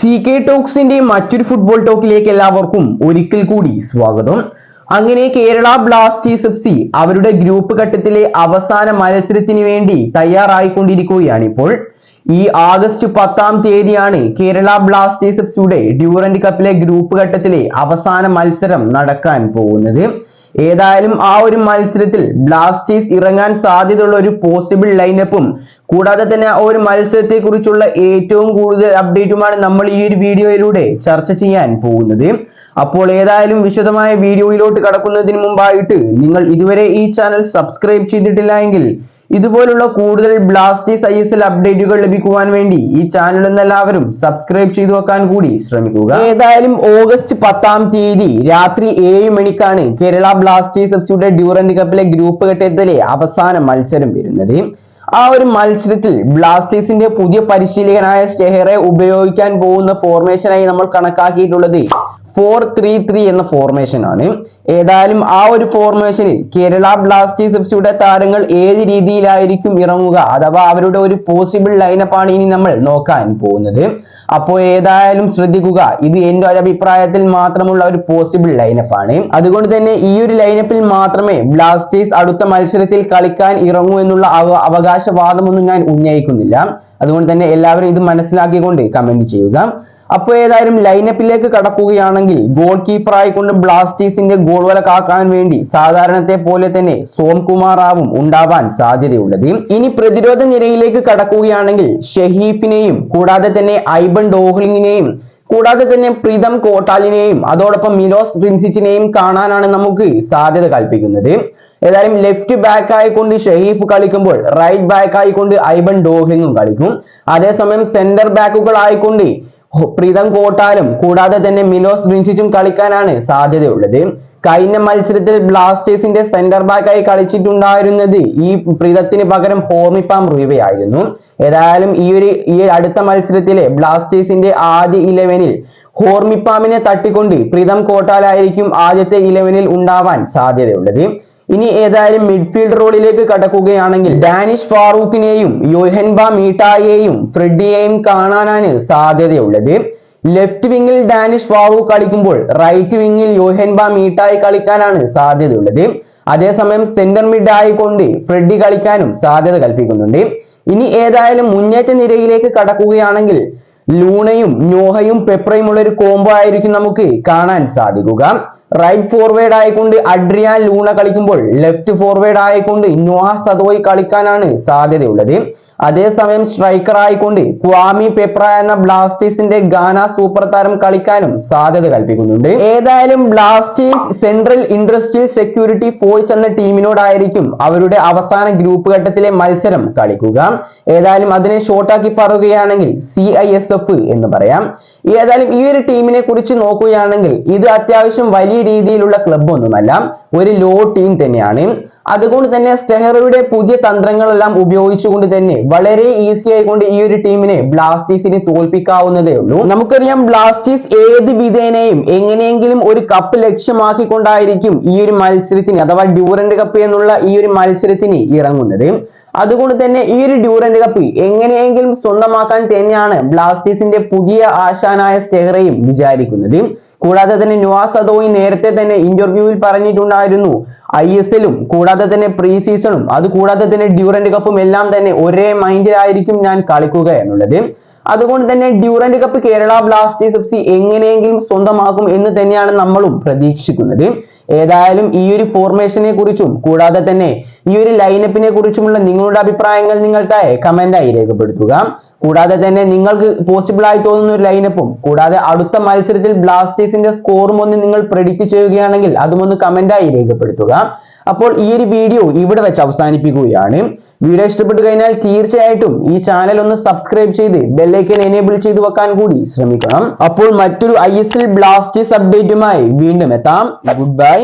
C K ടോക്സിന്റെ മറ്റൊരു football ടോക്കിലേക്ക് എല്ലാവർക്കും ഒരിക്കൽ കൂടി സ്വാഗതം. അങ്ങനെ കേരള ബ്ലാസ്റ്റേഴ്സ് എഫ് സി അവരുടെ ഗ്രൂപ്പ് ഘട്ടത്തിലെ അവസാന മത്സരത്തിന് വേണ്ടി തയ്യാറായിക്കൊണ്ടിരിക്കുകയാണ് ഇപ്പോൾ ഈ ആഗസ്റ്റ് പത്താം തീയതിയാണ് കേരള ബ്ലാസ്റ്റേഴ്സ് എഫ് സിയുടെ ഡ്യൂറന്റ് കപ്പിലെ ഗ്രൂപ്പ് ഘട്ടത്തിലെ അവസാന മത്സരം നടക്കാൻ പോകുന്നത്. ഏതായാലും ആ ഒരു മത്സരത്തിൽ ബ്ലാസ്റ്റേഴ്സ് ഇറങ്ങാൻ സാധ്യതയുള്ള ഒരു പോസിബിൾ ലൈനപ്പും കൂടാതെ തന്നെ ആ ഒരു മത്സരത്തെ കുറിച്ചുള്ള ഏറ്റവും കൂടുതൽ അപ്ഡേറ്റുമാണ് നമ്മൾ ഈ ഒരു വീഡിയോയിലൂടെ ചർച്ച ചെയ്യാൻ പോകുന്നത്. അപ്പോൾ ഏതായാലും വിശദമായ വീഡിയോയിലോട്ട് കടക്കുന്നതിന് മുമ്പായിട്ട് നിങ്ങൾ ഇതുവരെ ഈ ചാനൽ സബ്സ്ക്രൈബ് ചെയ്തിട്ടില്ല എങ്കിൽ ഇതുപോലുള്ള കൂടുതൽ ബ്ലാസ്റ്റേഴ്സ് ഐ എസ് എൽ അപ്ഡേറ്റുകൾ ലഭിക്കുവാൻ വേണ്ടി ഈ ചാനൽ എല്ലാവരും സബ്സ്ക്രൈബ് ചെയ്തു വെക്കാൻ കൂടി ശ്രമിക്കുക. ഏതായാലും ഓഗസ്റ്റ് പത്താം തീയതി രാത്രി ഏഴ് മണിക്കാണ് കേരള ബ്ലാസ്റ്റേഴ്സ് എഫ് സിയുടെ ഡ്യൂറന്റ് കപ്പിലെ ഗ്രൂപ്പ് ഘട്ടത്തിലെ അവസാന മത്സരം വരുന്നത്. ആ ഒരു മത്സരത്തിൽ ബ്ലാസ്റ്റേഴ്സിന്റെ പുതിയ പരിശീലകനായ സ്റ്റെഹറെ ഉപയോഗിക്കാൻ പോകുന്ന ഫോർമേഷനായി നമ്മൾ കണക്കാക്കിയിട്ടുള്ളത് ഫോർ ത്രീ ത്രീ എന്ന ഫോർമേഷൻ ആണ്. ഏതായാലും ആ ഒരു ഫോർമേഷനിൽ കേരള ബ്ലാസ്റ്റേഴ്സ് സിയുടെ താരങ്ങൾ ഏത് രീതിയിലായിരിക്കും ഇറങ്ങുക? അഥവാ അവരുടെ ഒരു പോസിബിൾ ആണ് ഇനി നമ്മൾ നോക്കാൻ പോകുന്നത്. അപ്പോൾ ഏതായാലും ശ്രദ്ധിക്കുക ഇത് എന്റെ ഒരു അഭിപ്രായത്തിൽ മാത്രമുള്ള ഒരു പോസിബിൾ ആണ്. അതുകൊണ്ട് തന്നെ ഈ ഒരു ലൈനപ്പിൽ മാത്രമേ ബ്ലാസ്റ്റേഴ്സ് അടുത്ത മത്സരത്തിൽ കളിക്കാൻ ഇറങ്ങൂ എന്നുള്ള അവ- അവകാശവാദമൊന്നും ഞാൻ ഉന്നയിക്കുന്നില്ല. അതുകൊണ്ട് തന്നെ എല്ലാവരും ഇത് മനസ്സിലാക്കിക്കൊണ്ട് കമന്റ് ചെയ്യുക. അപ്പോൾ ഏതായാലും ലൈനപ്പിലേക്ക് കടക്കുകയാണെങ്കിൽ ഗോൾ കീപ്പർ ആയിക്കൊണ്ട് ബ്ലാസ്റ്റേഴ്സിന്റെ ഗോൾ വല കാക്കാൻ വേണ്ടി സാധാരണത്തെ പോലെ തന്നെ സോംകുമാർ റാവും ഉണ്ടാവാൻ സാധ്യതയുള്ളത്. ഇനി പ്രതിരോധ നിരയിലേക്ക് കടക്കുകയാണെങ്കിൽ ഷഹീഫിനെയും കൂടാതെ തന്നെ ഐബൺ ഡോഹ്ലിങ്ങിനെയും കൂടാതെ തന്നെ പ്രീതം കോട്ടാലിനെയും അതോടൊപ്പം മിലോസ് റിൻസിച്ചിനെയും കാണാനാണ് നമുക്ക് സാധ്യത കൽപ്പിക്കുന്നത്. ഏതായാലും ലെഫ്റ്റ് ബാക്ക് ആയിക്കൊണ്ട് ഷെഹീഫ് കളിക്കുമ്പോൾ റൈറ്റ് ബാക്ക് ആയിക്കൊണ്ട് ഐബൺ ഡോഹ്ലിങ്ങും കളിക്കും. അതേസമയം സെന്റർ ബാക്കുകൾ ആയിക്കൊണ്ട് പ്രീതം കോട്ടാലും കൂടാതെ തന്നെ മിലോസ് ബ്രിൻസിച്ചും കളിക്കാനാണ് സാധ്യതയുള്ളത്. കഴിഞ്ഞ മത്സരത്തിൽ ബ്ലാസ്റ്റേഴ്സിന്റെ സെന്റർ ബാക്കായി കളിച്ചിട്ടുണ്ടായിരുന്നത് ഈ പ്രീതത്തിന് പകരം ഹോമിപ്പാം റീവയായിരുന്നു ഏതായാലും ഈ ഒരു ഈ അടുത്ത മത്സരത്തിലെ ബ്ലാസ്റ്റേഴ്സിന്റെ ആദ്യ ഇലവനിൽ ഹോർമിപ്പാമിനെ തട്ടിക്കൊണ്ട് പ്രീതം കോട്ടാലായിരിക്കും ആദ്യത്തെ ഇലവനിൽ ഉണ്ടാവാൻ സാധ്യതയുള്ളത്. ഇനി ഏതായാലും മിഡ്ഫീൽഡ് റോളിലേക്ക് കടക്കുകയാണെങ്കിൽ ഡാനിഷ് ഫാറൂഖിനെയും യോഹൻബ മീട്ടായെയും ഫ്രെഡിയെയും കാണാനാണ് സാധ്യതയുള്ളത്. ലെഫ്റ്റ് വിങ്ങിൽ ഡാനിഷ് ഫാറൂഖ് കളിക്കുമ്പോൾ റൈറ്റ് വിങ്ങിൽ യോഹൻബ മീട്ടായി കളിക്കാനാണ് സാധ്യതയുള്ളത്. അതേസമയം സെന്റർ മിഡ് ആയിക്കൊണ്ട് ഫ്രെഡി കളിക്കാനും സാധ്യത കൽപ്പിക്കുന്നുണ്ട്. ഇനി ഏതായാലും മുന്നേറ്റ നിരയിലേക്ക് കടക്കുകയാണെങ്കിൽ ലൂണയും നോഹയും പെപ്രയും ഉള്ള ഒരു കോംബോ ആയിരിക്കും നമുക്ക് കാണാൻ സാധിക്കുക. റൈറ്റ് ഫോർവേഡ് ആയിക്കൊണ്ട് അഡ്രിയാൻ ലൂണ കളിക്കുമ്പോൾ ലെഫ്റ്റ് ഫോർവേഡ് ആയിക്കൊണ്ട് നോഹ സദോയ് കളിക്കാനാണ് സാധ്യതയുള്ളത്. അതേസമയം സ്ട്രൈക്കർ ആയിക്കൊണ്ട് ക്വാമി പെപ്ര എന്ന ബ്ലാസ്റ്റേഴ്സിന്റെ ഗാന സൂപ്പർ താരം കളിക്കാനും സാധ്യത കൽപ്പിക്കുന്നുണ്ട്. ഏതായാലും Blasters central industrial security force എന്ന ടീമിനോടായിരിക്കും അവരുടെ അവസാന ഗ്രൂപ്പ് ഘട്ടത്തിലെ മത്സരം കളിക്കുക. ഏതായാലും അതിനെ ഷോർട്ടാക്കി പറയുകയാണെങ്കിൽ സി എന്ന് പറയാം. ഏതായാലും ഈ ഒരു ടീമിനെ കുറിച്ച് നോക്കുകയാണെങ്കിൽ ഇത് അത്യാവശ്യം വലിയ രീതിയിലുള്ള ക്ലബ് ഒന്നുമല്ല ഒരു ലോ ടീം തന്നെയാണ്. അതുകൊണ്ട് തന്നെ സ്റ്റെഹറയുടെ പുതിയ തന്ത്രങ്ങളെല്ലാം ഉപയോഗിച്ചുകൊണ്ട് തന്നെ വളരെ ഈസി ആയിക്കൊണ്ട് ഈ ഒരു ടീമിനെ ബ്ലാസ്റ്റേഴ്സിനെ തോൽപ്പിക്കാവുന്നതേ ഉള്ളൂ. നമുക്കറിയാം ബ്ലാസ്റ്റേഴ്സ് ഏത് വിധേനയും എങ്ങനെയെങ്കിലും ഒരു കപ്പ് ലക്ഷ്യമാക്കിക്കൊണ്ടായിരിക്കും ഈ ഒരു മത്സരത്തിന് അഥവാ ഡ്യൂറന്റ് കപ്പ് എന്നുള്ള ഈ ഒരു മത്സരത്തിന് ഇറങ്ങുന്നത്. അതുകൊണ്ട് തന്നെ ഈ ഒരു ഡ്യൂറന്റ് കപ്പ് എങ്ങനെയെങ്കിലും സ്വന്തമാക്കാൻ തന്നെയാണ് ബ്ലാസ്റ്റേഴ്സിന്റെ പുതിയ ആശാനായ സ്റ്റെഹറയും വിചാരിക്കുന്നത്. കൂടാതെ തന്നെ നുവാസ് അതോയി നേരത്തെ തന്നെ ഇന്റർവ്യൂവിൽ പറഞ്ഞിട്ടുണ്ടായിരുന്നു. ഐ എസ് എല്ലും കൂടാതെ തന്നെ പ്രീ സീസണും അത് കൂടാതെ തന്നെ ഡ്യൂറന്റ് കപ്പും എല്ലാം തന്നെ ഒരേ മൈൻഡിലായിരിക്കും ഞാൻ കളിക്കുക എന്നുള്ളത്. അതുകൊണ്ട് തന്നെ Durand cup Kerala Blasters F C എങ്ങനെയെങ്കിലും സ്വന്തമാക്കും എന്ന് തന്നെയാണ് നമ്മളും പ്രതീക്ഷിക്കുന്നത്. ഏതായാലും ഈ ഒരു ഫോർമേഷനെ കുറിച്ചും കൂടാതെ തന്നെ ഈ ഒരു ലൈനപ്പിനെ കുറിച്ചുമുള്ള നിങ്ങളുടെ അഭിപ്രായങ്ങൾ നിങ്ങൾ താഴെ കമന്റായി രേഖപ്പെടുത്തുക. കൂടാതെ തന്നെ നിങ്ങൾക്ക് പോസിബിൾ ആയി തോന്നുന്ന ഒരു ലൈനപ്പും കൂടാതെ അടുത്ത മത്സരത്തിൽ ബ്ലാസ്റ്റേഴ്സിന്റെ സ്കോറും ഒന്ന് നിങ്ങൾ പ്രെഡിക്റ്റ് ചെയ്യുകയാണെങ്കിൽ അതും ഒന്ന് കമന്റായി രേഖപ്പെടുത്തുക. അപ്പോൾ ഈ ഒരു വീഡിയോ ഇവിടെ വെച്ച് അവസാനിപ്പിക്കുകയാണ്. വീഡിയോ ഇഷ്ടപ്പെട്ടു കഴിഞ്ഞാൽ തീർച്ചയായിട്ടും ഈ ചാനൽ ഒന്ന് സബ്സ്ക്രൈബ് ചെയ്ത് ബെല്ലൈക്കൻ എനേബിൾ ചെയ്ത് വെക്കാൻ കൂടി ശ്രമിക്കണം. അപ്പോൾ മറ്റൊരു ഐ എസ് എൽ ബ്ലാസ്റ്റേഴ്സ് അപ്ഡേറ്റുമായി വീണ്ടും എത്താം. Good bye